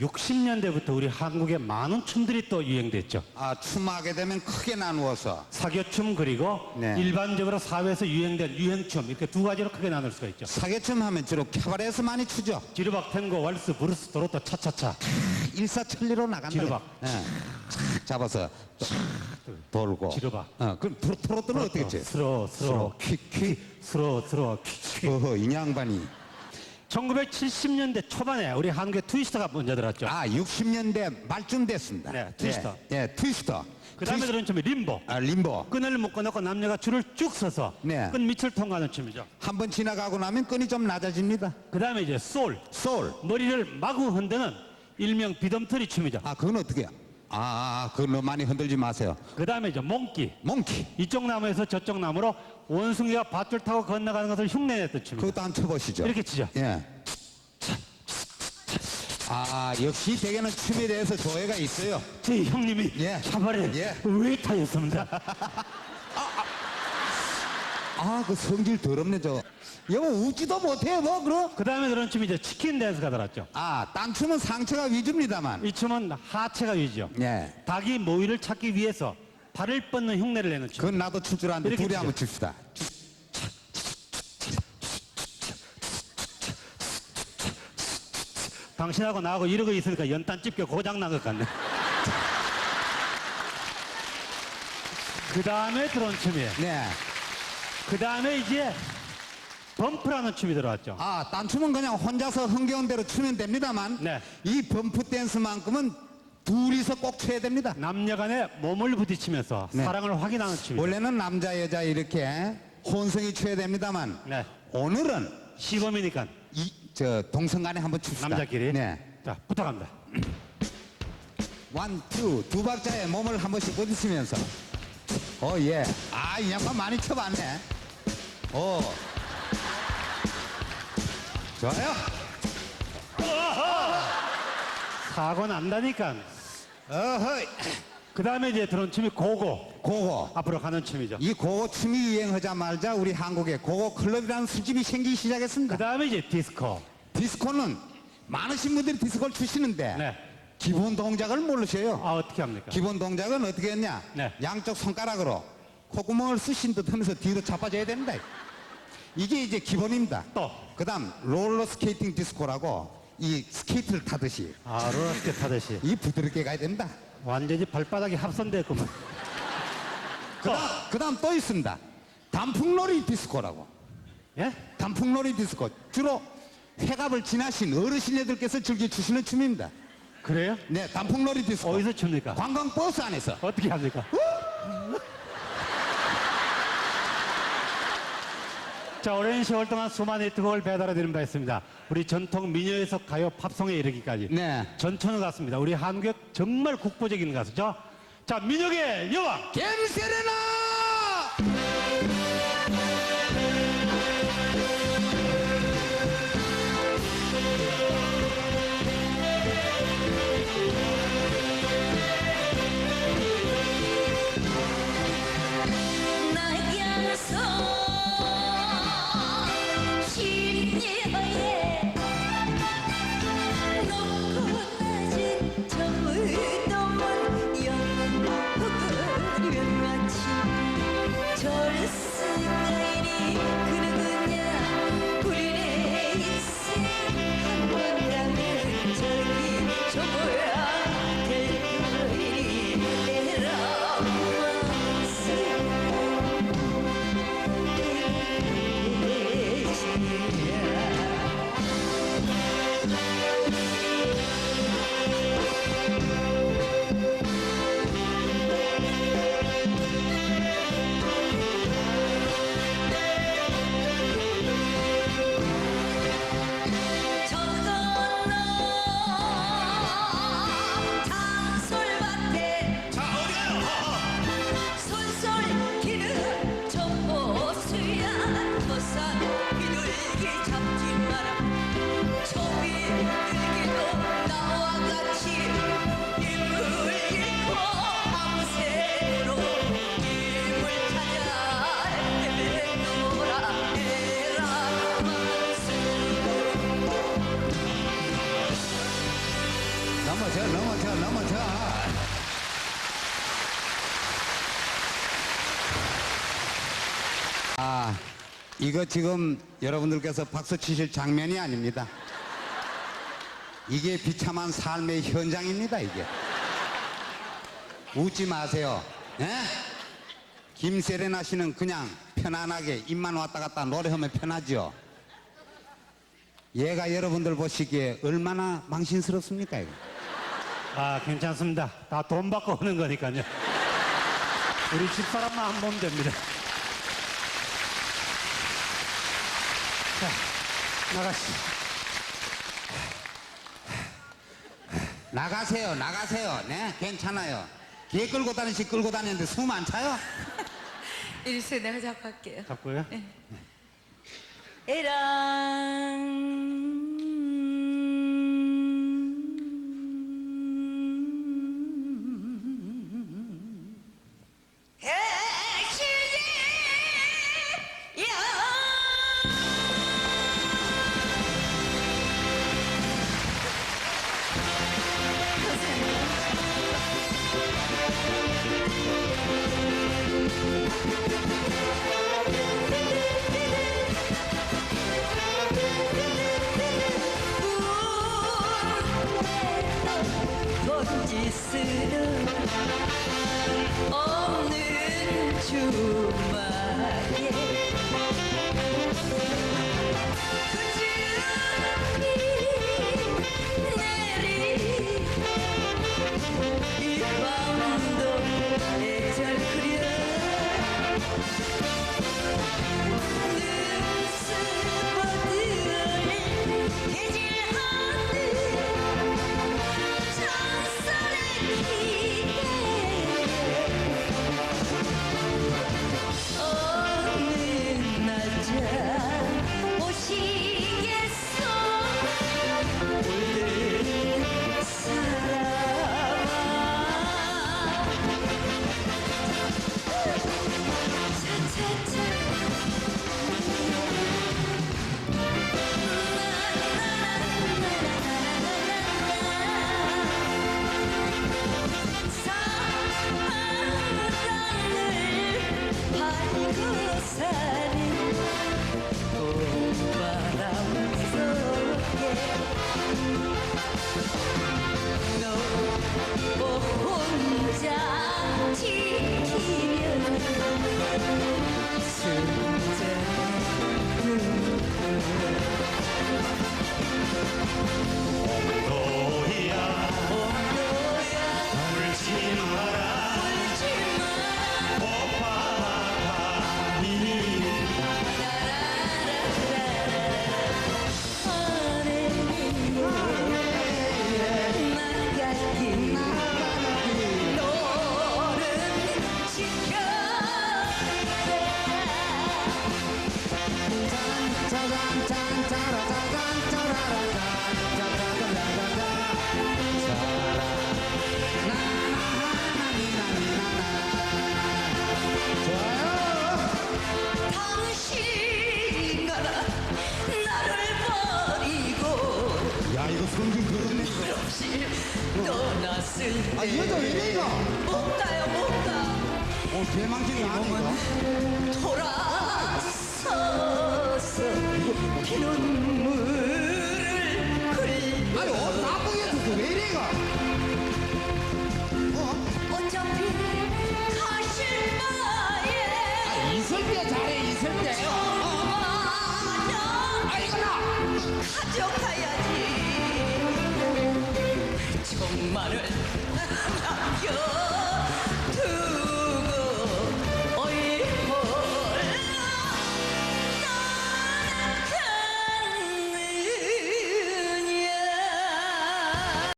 60년대부터 우리 한국에 많은 춤들이 또 유행됐죠. 아, 춤하게 되면 크게 나누어서 사교춤 그리고 네. 일반적으로 사회에서 유행된 유행춤 이렇게 두 가지로 크게 나눌 수가 있죠. 사계춤 하면 주로 캐바레에서 많이 추죠. 지르박, 탱고, 왈스, 브루스, 도로또, 차차차. 일사천리로 나간다. 지르박. 예. 착 잡아서 돌고. 지르박. 어, 그럼 트로, 트로트는 어떻게 지? 스로, 스로, 퀴퀴. 스로, 스로, 퀴, 퀴. 어허, 인양반이. 1970년대 초반에 우리 한국에 트위스터가 먼저 들었죠. 아, 60년대 말쯤 됐습니다. 네, 트위스터. 예, 예, 트위스터. 그 다음에 들은 춤이 림보. 아, 림보. 끈을 묶어놓고 남녀가 줄을 쭉 서서 네. 끈 밑을 통과하는 춤이죠. 한 번 지나가고 나면 끈이 좀 낮아집니다. 그 다음에 이제 소울. 소울. 머리를 마구 흔드는 일명 비덤터리 춤이죠. 아, 그건 어떻게? 아, 아, 그거 너무 많이 흔들지 마세요. 그 다음에 이제 몽키. 몽키. 이쪽 나무에서 저쪽 나무로 원숭이가 밧줄 타고 건너가는 것을 흉내냈던 춤이죠. 그것도 한번 쳐보시죠. 이렇게 치죠. 예. 아, 역시 대개는 춤에 대해서 조예가 있어요. 제 형님이 예. 차발에 예. 웨이터였습니다. 아, 그 성질 더럽네, 저. 여보, 웃지도 못해요, 뭐, 그럼? 그 다음에 들은 춤이 이제 치킨 댄스가 들었죠. 아, 땅춤은 상체가 위주입니다만. 이 춤은 하체가 위죠. 예. 닭이 모이를 찾기 위해서 발을 뻗는 흉내를 내는 춤. 그건 나도 출 줄 아는데, 이렇게 둘이. 한번 춥시다. 당신하고 나하고 이러고 있으니까 연탄 집게 고장 난 것 같네. 그 다음에 들어온 춤이에요. 네. 그 다음에 이제 범프라는 춤이 들어왔죠. 아, 딴 춤은 그냥 혼자서 흥겨운 대로 추면 됩니다만. 네. 이 범프 댄스만큼은 둘이서 꼭 춰야 됩니다. 남녀 간에 몸을 부딪히면서 네. 사랑을 확인하는 춤이죠. 원래는 남자, 여자 이렇게 혼성이 춰야 됩니다만. 네. 오늘은 시범이니까 이, 저, 동성 간에 한번 춥시다. 남자끼리. 네. 자, 부탁합니다. 원, 투, 두 박자에 몸을 한 번씩 부딪히면서. 어, 예. 아, 이 양반 많이 쳐봤네. 오. 좋아요. 사고 난다니까. 어허이. 그 다음에 이제 들어온 춤이 고고. 고고. 앞으로 가는 춤이죠. 이 고고 춤이 유행하자마자 우리 한국에 고고 클럽이라는 술집이 생기기 시작했습니다. 그 다음에 이제 디스코. 디스코는 많으신 분들이 디스코를 추시는데 네. 기본 동작을 모르셔요. 아, 어떻게 합니까? 기본 동작은 어떻게 했냐? 네. 양쪽 손가락으로 콧구멍을 쑤신 듯 하면서 뒤로 자빠져야 됩니다. 이게 이제 기본입니다. 또. 그 다음 롤러 스케이팅 디스코라고 이 스케이트를 타듯이 아, 롤러스케 타듯이. 이 부드럽게 가야 됩니다. 완전히 발바닥이 합선됐구만. 그 다음, 그 다음 또 있습니다. 단풍놀이 디스코라고. 예? 단풍놀이 디스코. 주로 회갑을 지나신 어르신애들께서 즐겨 추시는 춤입니다. 그래요? 네, 단풍놀이 디스코. 어디서 춥니까? 관광버스 안에서. 어떻게 합니까? 자, 오랜 세월 동안 수많은 히트곡을 배달해드린 바 있습니다. 우리 전통 민요에서 가요 팝송에 이르기까지. 네. 전천후 같습니다. 우리 한국의 정말 국보적인 가수죠. 자, 민요의 여왕! 겜세레나! 이거 지금 여러분들께서 박수 치실 장면이 아닙니다. 이게 비참한 삶의 현장입니다, 이게. 웃지 마세요. 예? 김세레나 씨는 그냥 편안하게 입만 왔다 갔다 노래하면 편하죠. 얘가 여러분들 보시기에 얼마나 망신스럽습니까, 이거? 아, 괜찮습니다. 다 돈 받고 오는 거니까요. 우리 집사람만 안 보면 됩니다. 나가시. 나가세요, 나가세요. 네, 괜찮아요. 개 끌고 다니시 끌고 다니는데 숨 안 차요? 이리세 내가 잡고 할게요. 잡고요. 에랑 번지스는 없는 주 아, 이 여자 왜 이래, 이거? 못 가요 못가 어, 개망신이 이거. 돌아서서 피눈물을 흘려 아니, 어, 나쁘게 했어. 왜 이래, 이